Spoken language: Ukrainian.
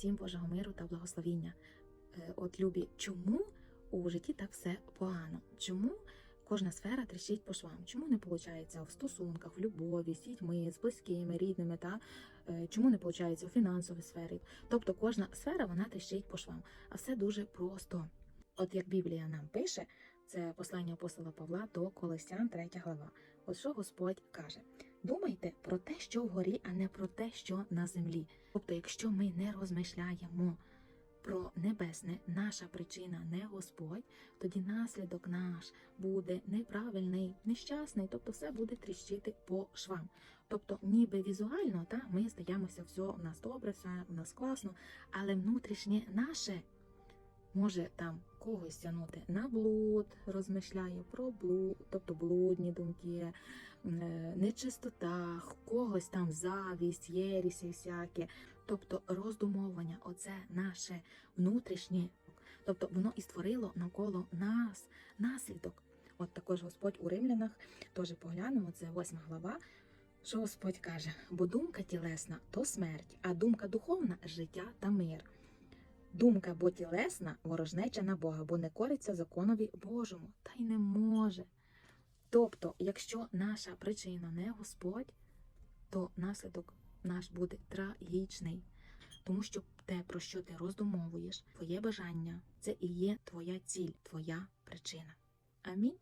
Всім Божого миру та благословіння. Е, От любі, чому у житті так все погано? Чому кожна сфера тріщить по швам? Чому не виходить в стосунках, в любові, з дітьми, з близькими, рідними? Та Е, чому не виходить у фінансовій сфері? Тобто кожна сфера вона тріщить по швам, а все дуже просто. От як Біблія нам пише, це послання апостола Павла до Колосян, 3 глава. От що Господь каже: думайте про те, що вгорі, а не про те, що на землі. Тобто, якщо ми не розмишляємо про небесне, наша причина не Господь, тоді наслідок наш буде неправильний, нещасний, тобто все буде тріщити по швам. Тобто, ніби візуально, та ми здаємося, все у нас добре, все у нас класно, але внутрішнє наше може там когось тягнути на блуд, розмишляє про блуд, тобто блудні думки, е, нечистота, когось там завість, єрісі всякі. Тобто роздумовування, оце наше внутрішнє, тобто воно і створило навколо нас наслідок. От також Господь у римлянах теж поглянемо, це восьма глава. Що Господь каже: бо думка тілесна то смерть, а думка духовна життя та мир. Думка бо тілесна ворожнеча на Бога, бо не кориться законові Божому, та й не може. Тобто, якщо наша причина не Господь, то наслідок наш буде трагічний. Тому що те, про що ти роздумовуєш, твоє бажання, це і є твоя ціль, твоя причина. Амінь.